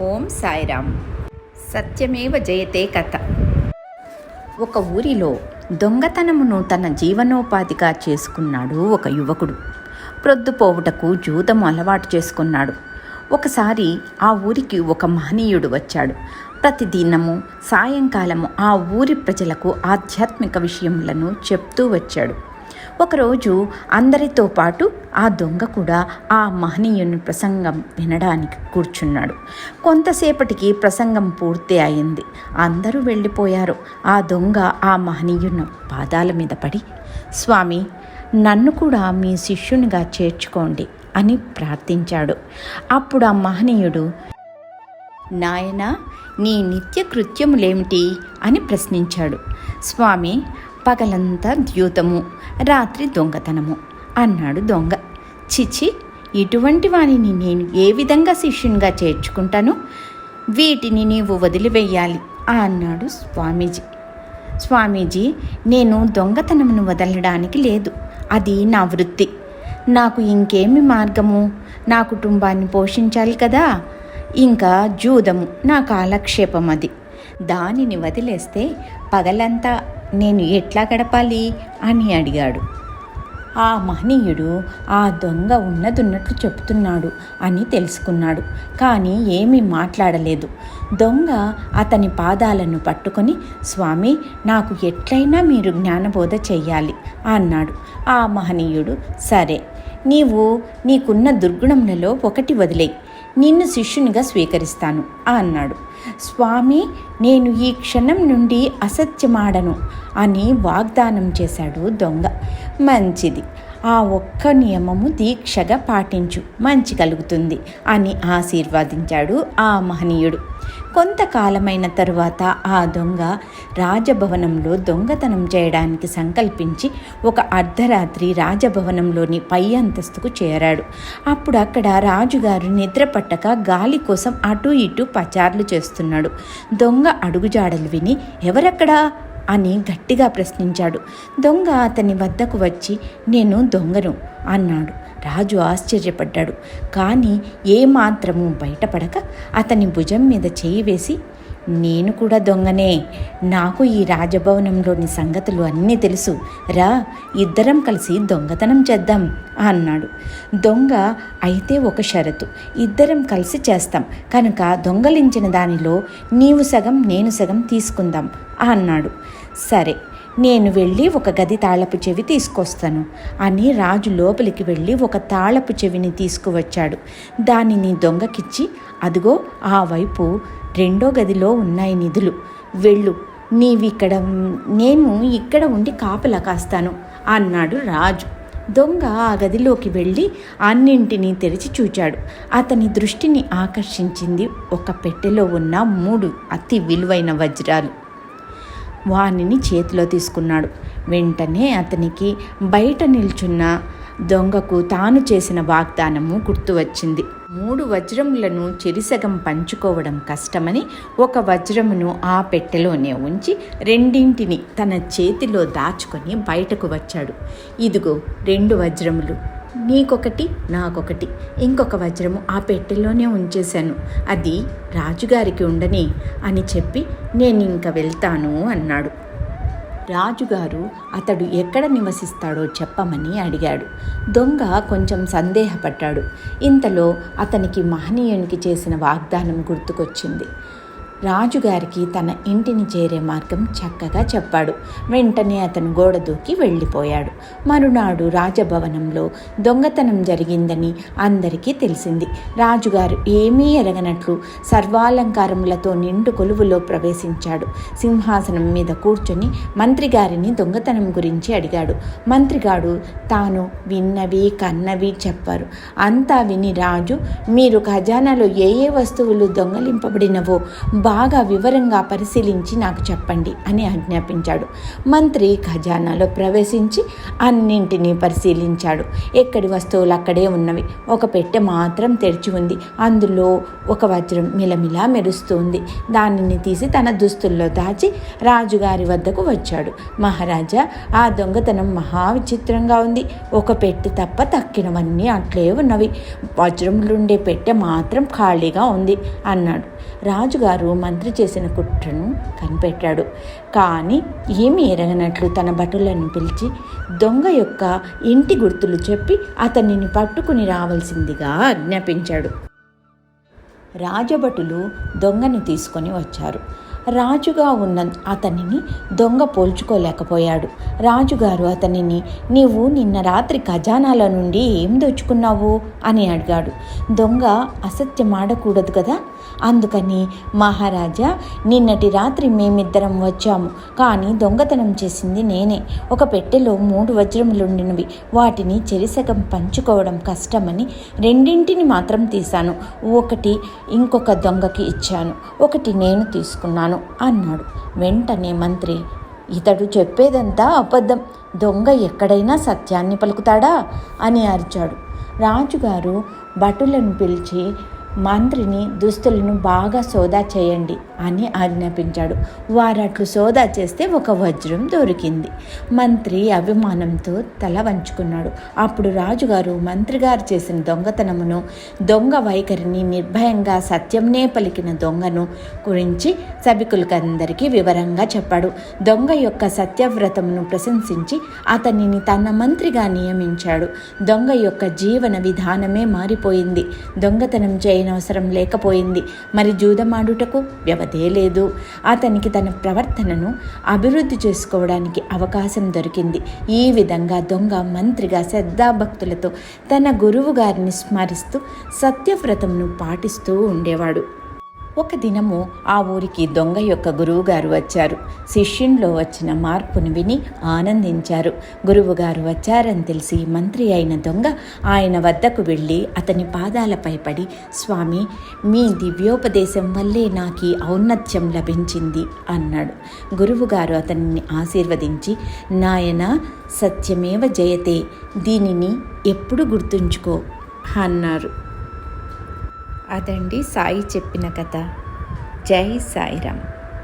ఓం సాయిరామ్ సత్యమేవ జయతే కథ. ఒక ఊరిలో దొంగతనమును తన జీవనోపాధిగా చేసుకున్నాడు ఒక యువకుడు. ప్రొద్దుపోవుటకు జూదము అలవాటు చేసుకున్నాడు. ఒకసారి ఆ ఊరికి ఒక మహనీయుడు వచ్చాడు. ప్రతిదినము సాయంకాలము ఆ ఊరి ప్రజలకు ఆధ్యాత్మిక విషయములను చెప్తూ వచ్చాడు. ఒకరోజు అందరితో పాటు ఆ దొంగ కూడా ఆ మహనీయుని ప్రసంగం వినడానికి కూర్చున్నాడు. కొంతసేపటికి ప్రసంగం పూర్తి అయింది. అందరూ వెళ్ళిపోయారు. ఆ దొంగ ఆ మహనీయుని పాదాల మీద పడి స్వామి నన్ను కూడా మీ శిష్యునిగా చేర్చుకోండి అని ప్రార్థించాడు. అప్పుడు ఆ మహనీయుడు నాయన నీ నిత్య కృత్యములేమిటి? అని ప్రశ్నించాడు. స్వామి పగలంతా ద్యూతము రాత్రి దొంగతనము అన్నాడు దొంగ. చిచి ఇటువంటి వాణిని నేను ఏ విధంగా శిష్యునిగా చేర్చుకుంటాను? వీటిని నీవు వదిలివేయాలి అన్నాడు స్వామీజీ. స్వామీజీ నేను దొంగతనమును వదలడానికి లేదు అది నా వృత్తి. నాకు ఇంకేమి మార్గము? నా కుటుంబాన్ని పోషించాలి కదా? ఇంకా జూదము నా కాలక్షేపం అది. దానిని వదిలేస్తే పగలంతా నేను ఎట్లా గడపాలి అని అడిగాడు. ఆ మహనీయుడు ఆ దొంగ ఉన్నదున్నట్లు చెప్తున్నాడు అని తెలుసుకున్నాడు. కానీ ఏమీ మాట్లాడలేదు. దొంగ అతని పాదాలను పట్టుకొని స్వామి నాకు ఎట్లయినా మీరు జ్ఞానబోధ చెయ్యాలి అన్నాడు. ఆ మహనీయుడు సరే నీవు నీకున్న దుర్గుణములలో ఒకటి వదిలేయి. నిన్ను శిష్యునిగా స్వీకరిస్తాను అన్నాడు. స్వామి నేను ఈ క్షణం నుండి అసత్యమాడను అని వాగ్దానం చేశాడు దొంగ. మంచిది. ఆ ఒక్క నియమము దీక్షగా పాటించు మంచి కలుగుతుంది అని ఆశీర్వాదించాడు ఆ మహనీయుడు. కొంతకాలమైన తరువాత ఆ దొంగ రాజభవనంలో దొంగతనం చేయడానికి సంకల్పించి ఒక అర్ధరాత్రి రాజభవనంలోని పై అంతస్తుకు చేరాడు. అప్పుడు అక్కడ రాజుగారు నిద్రపట్టక గాలి కోసం అటు ఇటు పచార్లు చేస్తున్నాడు. దొంగ అడుగుజాడలు విని ఎవరక్కడా? అని గట్టిగా ప్రశ్నించాడు. దొంగ అతని వద్దకు వచ్చి నేను దొంగను అన్నాడు. రాజు ఆశ్చర్యపడ్డాడు. కానీ ఏమాత్రము బయటపడక అతని భుజం మీద చేయి వేసి నేను కూడా దొంగనే. నాకు ఈ రాజభవనంలోని సంగతులు అన్నీ తెలుసు. రా ఇద్దరం కలిసి దొంగతనం చేద్దాం అన్నాడు. దొంగ అయితే ఒక షరతు. ఇద్దరం కలిసి చేస్తాం. కనుక దొంగలించిన దానిలో నీవు సగం నేను సగం తీసుకుందాం అన్నాడు. సరే నేను వెళ్ళి ఒక గది తాళపు చెవి తీసుకొస్తాను అని రాజు లోపలికి వెళ్ళి ఒక తాళపు చెవిని తీసుకువచ్చాడు. దానిని దొంగకిచ్చి అదిగో ఆ వైపు రెండో గదిలో ఉన్నాయి నిధులు. వెళ్ళు. నీవిక్కడ నేను ఇక్కడ ఉండి కాపలా కాస్తాను అన్నాడు రాజు. దొంగ ఆ గదిలోకి వెళ్ళి అన్నింటినీ తెరిచి చూచాడు. అతని దృష్టిని ఆకర్షించింది ఒక పెట్టెలో ఉన్న మూడు అతి విలువైన వజ్రాలు. వానిని చేతిలో తీసుకున్నాడు. వెంటనే అతనికి బయట నిల్చున్న దొంగకు తాను చేసిన వాగ్దానము గుర్తు వచ్చింది మూడు వజ్రములను చెరిసగం పంచుకోవడం కష్టమని ఒక వజ్రమును ఆ పెట్టెలోనే ఉంచి రెండింటిని తన చేతిలో దాచుకొని బయటకు వచ్చాడు. ఇదిగో రెండు వజ్రములు. నీకొకటి నాకొకటి. ఇంకొక వజ్రము ఆ పెట్టెలోనే ఉంచేశాను. అది రాజుగారికి ఉండని అని చెప్పి నేను ఇంక వెళ్తాను అన్నాడు. రాజుగారు అతడు ఎక్కడ నివసిస్తాడో చెప్పమని అడిగాడు. దొంగ కొంచెం సందేహపడ్డాడు. ఇంతలో అతనికి మహనీయునికి చేసిన వాగ్దానం గుర్తుకొచ్చింది. రాజుగారికి తన ఇంటిని చేరే మార్గం చక్కగా చెప్పాడు. వెంటనే అతను గోడ దూకి వెళ్ళిపోయాడు. మరునాడు రాజభవనంలో దొంగతనం జరిగిందని అందరికీ తెలిసింది. రాజుగారు ఏమీ ఎరగనట్లు సర్వాలంకారములతో నిండు కొలువులో ప్రవేశించాడు. సింహాసనం మీద కూర్చొని మంత్రిగారిని దొంగతనం గురించి అడిగాడు. మంత్రిగాడు తాను విన్నవి కన్నవి చెప్పారు. అంతా విని రాజు మీరు ఖజానాలో ఏ ఏ వస్తువులు దొంగలింపబడినవో బాగా వివరంగా పరిశీలించి నాకు చెప్పండి అని ఆజ్ఞాపించాడు. మంత్రి ఖజానాలో ప్రవేశించి అన్నింటినీ పరిశీలించాడు. ఎక్కడి వస్తువులు అక్కడే ఉన్నవి. ఒక పెట్టె మాత్రం తెరిచి ఉంది. అందులో ఒక వజ్రం మిలమిలా మెరుస్తుంది. దానిని తీసి తన దుస్తుల్లో దాచి రాజుగారి వద్దకు వచ్చాడు. మహారాజా ఆ దొంగతనం మహా విచిత్రంగా ఉంది. ఒక పెట్టె తప్ప తక్కినవన్నీ అట్లే ఉన్నవి. వజ్రములుండే పెట్టె మాత్రం ఖాళీగా ఉంది అన్నాడు. రాజుగారు మంత్రి చేసిన కుట్రను కనిపెట్టాడు. కానీ ఏమీ ఎరగనట్లు తన భటులను పిలిచి దొంగ యొక్క ఇంటి గుర్తులు చెప్పి అతనిని పట్టుకుని రావాల్సిందిగా ఆజ్ఞాపించాడు. రాజభటులు దొంగను తీసుకొని వచ్చారు. రాజుగా ఉన్న అతనిని దొంగ పోల్చుకోలేకపోయాడు. రాజుగారు అతనిని నీవు నిన్న రాత్రి ఖజానాల నుండి ఏం దోచుకున్నావు? అని అడిగాడు. దొంగ అసత్యం ఆడకూడదు కదా? అందుకని మహారాజా నిన్నటి రాత్రి మేమిద్దరం వచ్చాము. కానీ దొంగతనం చేసింది నేనే. ఒక పెట్టెలో మూడు వజ్రములుండినవి వాటిని చెరిసగం పంచుకోవడం కష్టమని రెండింటిని మాత్రం తీశాను. ఒకటి ఇంకొక దొంగకి ఇచ్చాను. ఒకటి నేను తీసుకున్నాను. అన్నాడు. వెంటనే మంత్రి ఇతడు చెప్పేదంతా అబద్ధం. దొంగ ఎక్కడైనా సత్యాన్ని పలుకుతాడా? అని అరిచాడు. రాజుగారు భటులను పిలిచి మంత్రిని దుస్తులను బాగా సోదా చేయండి. అని ఆజ్ఞాపించాడు. వారట్లు సోదా చేస్తే ఒక వజ్రం దొరికింది. మంత్రి అభిమానంతో తల వంచుకున్నాడు. అప్పుడు రాజుగారు మంత్రిగారు చేసిన దొంగతనమును దొంగ వైఖరిని నిర్భయంగా సత్యంనే పలికిన దొంగను గురించి సభికులకందరికీ వివరంగా చెప్పాడు. దొంగ యొక్క సత్యవ్రతమును ప్రశంసించి అతనిని తన మంత్రిగా నియమించాడు. దొంగ యొక్క జీవన విధానమే మారిపోయింది. దొంగతనం చేయనవసరం లేకపోయింది. మరి జూదమాడుటకు పదే లేదు. అతనికి తన ప్రవర్తనను అభివృద్ధి చేసుకోవడానికి అవకాశం దొరికింది. ఈ విధంగా దొంగ మంత్రిగా శ్రద్ధాభక్తులతో తన గురువు గారిని స్మరిస్తూ సత్యవ్రతంను పాటిస్తూ ఉండేవాడు. ఒక దినము ఆ ఊరికి దొంగ యొక్క గురువుగారు వచ్చారు. శిష్యునిలో వచ్చిన మార్పును విని ఆనందించారు. గురువుగారు వచ్చారని తెలిసి మంత్రి అయిన దొంగ ఆయన వద్దకు వెళ్ళి అతని పాదాలపై పడి స్వామి మీ దివ్యోపదేశం వల్లే నాకు ఔన్నత్యం లభించింది అన్నాడు. గురువుగారు అతన్ని ఆశీర్వదించి నాయన సత్యమేవ జయతే దీనిని ఎప్పుడు గుర్తుంచుకో అన్నారు. అదండి సాయి చెప్పిన కథ. జై సాయిరామ్.